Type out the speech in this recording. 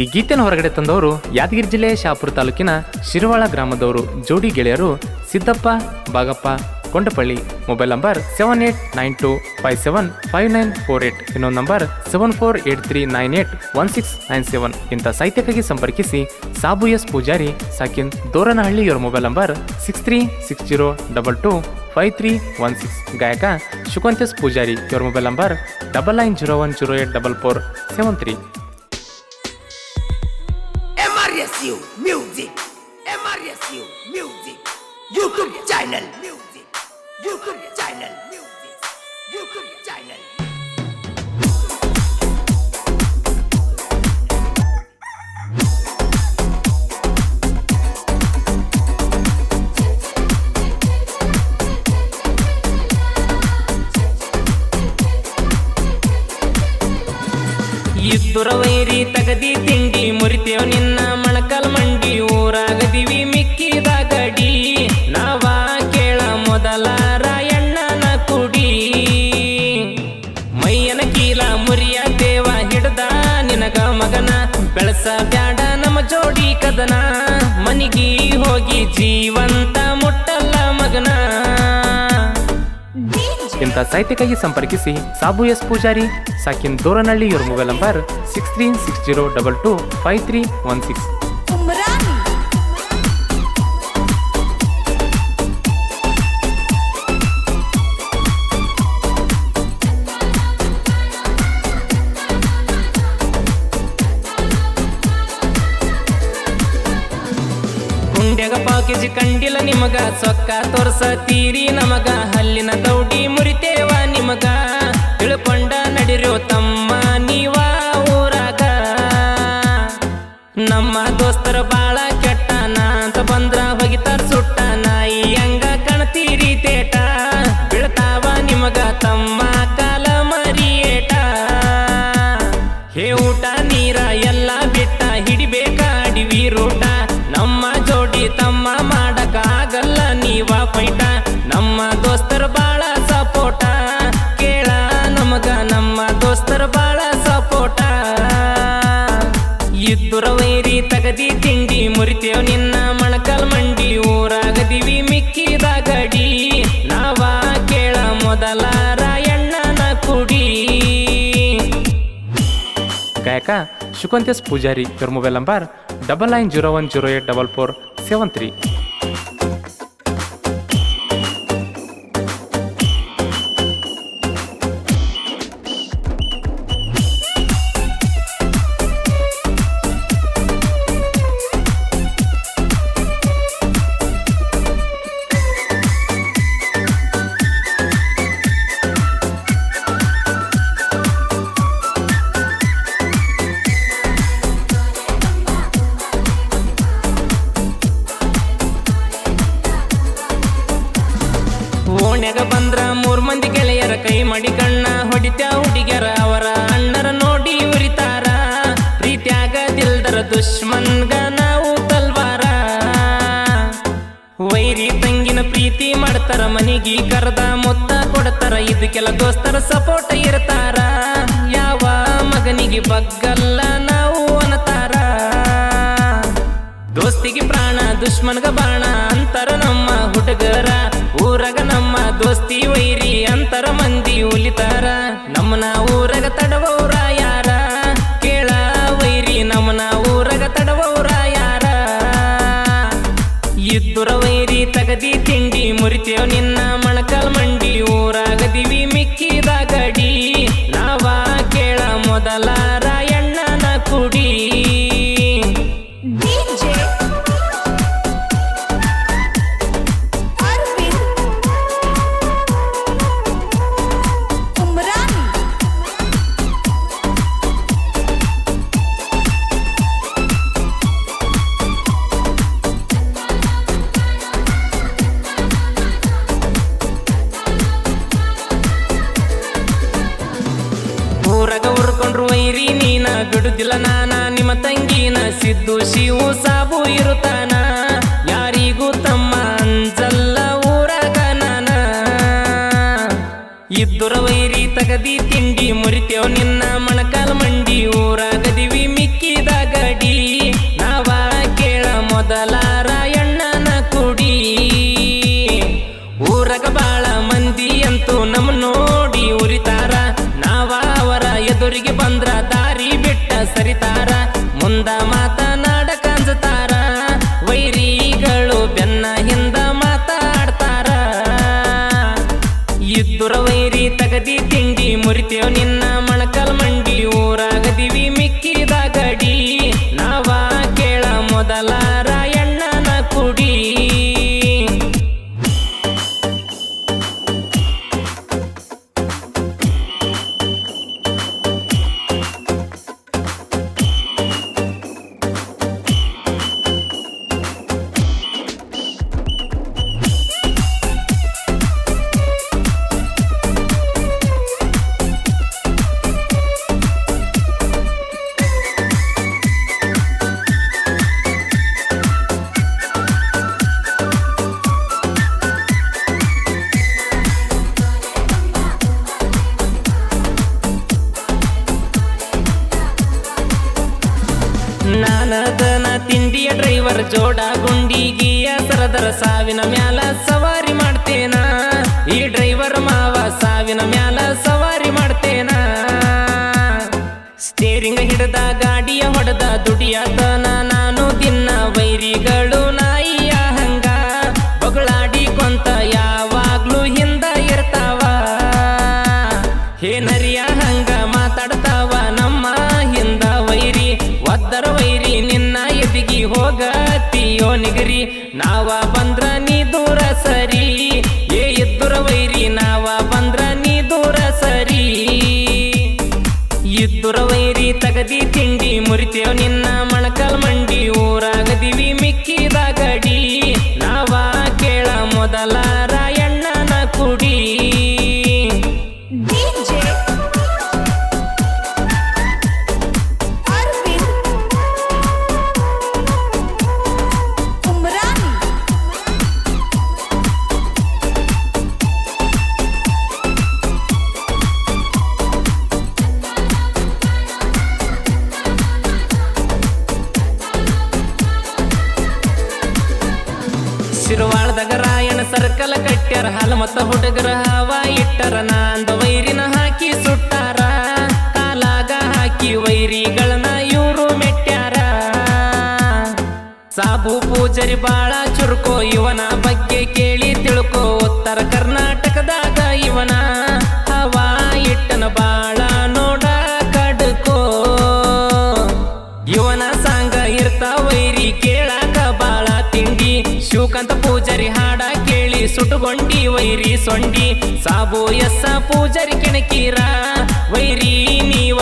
ಈ ಗೀತೆನ ಹೊರಗಡೆ ತಂದವರು ಯಾದಗಿರಿ ಜಿಲ್ಲೆಯ ಶಾಪುರ ತಾಲೂಕಿನ ಶಿರವಾಳ ಗ್ರಾಮದವರು. ಜೋಡಿ ಗೆಳೆಯರು Siddappa, Bagappa, Kondapalli. Mobile number seven eight nine two five seven five nine four eight. ಇನ್ನೊಂದು number seven four eight three nine eight one six nine seven. ಇಂಥ ಸಾಹಿತ್ಯಕ್ಕಾಗಿ ಸಂಪರ್ಕಿಸಿ ಸಾಬು ಎಸ್ ಪೂಜಾರಿ ಸಾಕಿನ್ ದೋರನಹಳ್ಳಿ ಇವರ mobile number six three six zero double two five three one six. ಗಾಯಕ ಶುಕಂತೇಶ್ ಪೂಜಾರಿ ಇವರ mobile number double nine zero one zero eight double four seven three. MRSU Music. MRSU Music. YouTube channel. Music. YouTube channel. Music. YouTube channel. ಇದ್ದುರ ವೈರಿ ತಗದಿ ತಿಂಡಿ ಮುರಿತೇವ್ ನಿನ್ನ ಮಗನ ಬೆಳಸ ಬ್ಯಾಡ ನಮ್ಮ ಜೋಡಿ ಕದನ. ಮನಿಗಿ ಹೋಗಿ ಜೀವಂತ ಮುಟ್ಟಲ್ಲ ಮಗನ. ಇಂಥ ಸಾಹಿತ್ಯಕ್ಕಾಗಿ ಸಂಪರ್ಕಿಸಿ ಸಾಬು ಎಸ್ ಪೂಜಾರಿ, ಸಾಕಿನ್ ದೂರನಳ್ಳಿ ಇವರ mobile number six three six zero double two five three one six ಸೊಕ್ಕ ತೋರ್ಸತೀರಿ ನಮಗ. ಹಲ್ಲಿನ ದೌಡಿ ಮುರಿತೇವ ನಿಮಗ. ತಿಳ್ಕೊಂಡ ನಡಿರೋ ತಮ್ಮ ನೀವ ಊರಾಗ. ನಮ್ಮ ದೋಸ್ತರ ಬಾಳ ಕೆಟ್ಟನ ಅಂತ ಬಂದ್ರ ಹೋಗಿತಾರ ಸುಟ್ಟ ನಾಯಿ. ಹಂಗ ಕಣ್ತೀರಿ ತೇಟ? ಇದ್ದುರ ವೈರಿ ತಗದಿ ತಿಂಡಿ ಮುರಿತೇವ್ ನಿನ್ನ ಮಣಕಲ್ ಮಂಡಿ ಊರಾಗದಿವಿ ಮಿಕ್ಕಿದ ಗಡಿ ನಾವ ಕೇಳ ಮೊದಲ ರಾಯಣ್ಣನ ಕುಡಿ. ಗಾಯಕ ಶುಕಂತೇಶ್ ಪೂಜಾರಿ, ಇವರ mobile number double nine zero one zero eight double four seven three ಮನಿಗಿ ಕರ್ದ ಮೊತ್ತ ಕೊಡ್ತಾರ. ಇದಕ್ಕೆಲ್ಲ ದೋಸ್ತರ ಸಪೋರ್ಟ್ ಇರ್ತಾರ. ಯಾವ ಮಗನಿಗೆ ಬಗ್ಗಲ್ಲ ನಾವು ಅನ್ನತಾರ. ದೋಸ್ತಿಗೆ ಪ್ರಾಣ, ದುಶ್ಮನ್ಗ ಬಾಣ ಅಂತರ ನಮ್ಮ ಹುಡುಗರ. ಊರಗ ನಮ್ಮ ದೋಸ್ತಿ ವೈರಿ ಅಂತರ, ಮಂದಿ ಉಲಿತಾರ. ನಮ್ಮನ ಊರಗ ಕೇಳ ಬಿಡುದಿಲ್ಲ ನಾನ, ನಿಮ್ಮ ತಂಗಿನ ಸಿದ್ದು, ಶಿವು, ಸಾಬು ಇರುತ್ತಾನ. ಯಾರಿಗೂ ತಮ್ಮ ಅಂಜಲ್ಲ ಊರಾಗ ನಾನ. ಇದ್ದುರ ವೈರಿ ತಗದಿ ತಿಂಡಿ ಮುರಿತೇವ್, ನಿನ್ನ ಮಣಕಾಲ ಮಂಡಿ ಊರಾಗದಿವಿ ಮಿಕ್ಕಿದ ಗಡಿ ನಾವ ಕೇಳ ಮೊದಲ ರಾಯಣ್ಣನ ಕುಡಿ. ಊರಗ ಬಾಳ ಮಂದಿ ಅಂತೂ ನಮ್ ನೋಡಿ ಉರಿತಾರ. ನಾವ ಅವರ ಎದುರಿಗೆ ಬಂದ್ರ ಕೇಳ ಮೊದಲ ಸಾವಿನ ಮ್ಯಾಲ ಸವಾರಿ ಮಾಡ್ತೇನ. ಈ ಡ್ರೈವರ್ ಮಾವ ಸಾವಿನ ಮ್ಯಾಲ ಸವಾರಿ ಮಾಡ್ತೇನ. ಸ್ಟೇರಿಂಗ್ ಹಿಡ್ದ ಗಾಡಿಯ ಹೊಡೆದ ದುಡಿಯತನ ನಾನು ದಿನ ವೈರಿಗಳು ನಾಯಿಯ ಹಂಗ. ಬಗಳಾಡಿ ಕೊಂತ ಯಾವಾಗ್ಲೂ ಹಿಂದ ಇರ್ತಾವ. ಹೇ ನರಿಯ ಹಂಗ ಮಾತಾಡ್ತಾವ ನಮ್ಮ ಹಿಂದ ವೈರಿ. ಒದ್ದರ ವೈರಿ ನಿನ್ನ ಎದಿಗಿ ಹೋಗತಿಯೋ ನಿಗರಿ. ನಾವ ಮುರಿತೇವ್ ನಿನ್ನ ಕಟ್ಟ್ಯಾರ ಹಾಲ ಮತ್ತ ಹುಡುಗರ ಹಾವ ಇಟ್ಟರ, ನಾಂದ ವೈರಿನ ಹಾಕಿ ಸುಟ್ಟಾರ ಕಾಲಾಗ ಹಾಕಿ ವೈರಿಗಳನ್ನ ಇವರು ಮೆಟ್ಟ್ಯಾರ. ಸಾಬು ಪೂಜರಿ ಬಾಳ ಚುರುಕೋ, ಇವನ ಬಗ್ಗೆ ಕೇಳಿ ತಿಳ್ಕೋ, ಉತ್ತರ ಕರ್ನಾಟಕದಾಗ ಸುಟುಗೊಂಡಿ ವೈರಿ ಸೊಂಡಿ ಸಾಬು ಎಸ್ಸ ಪೂಜಾರಿ ಕೆಣಕೀರ ವೈರಿ ನೀವ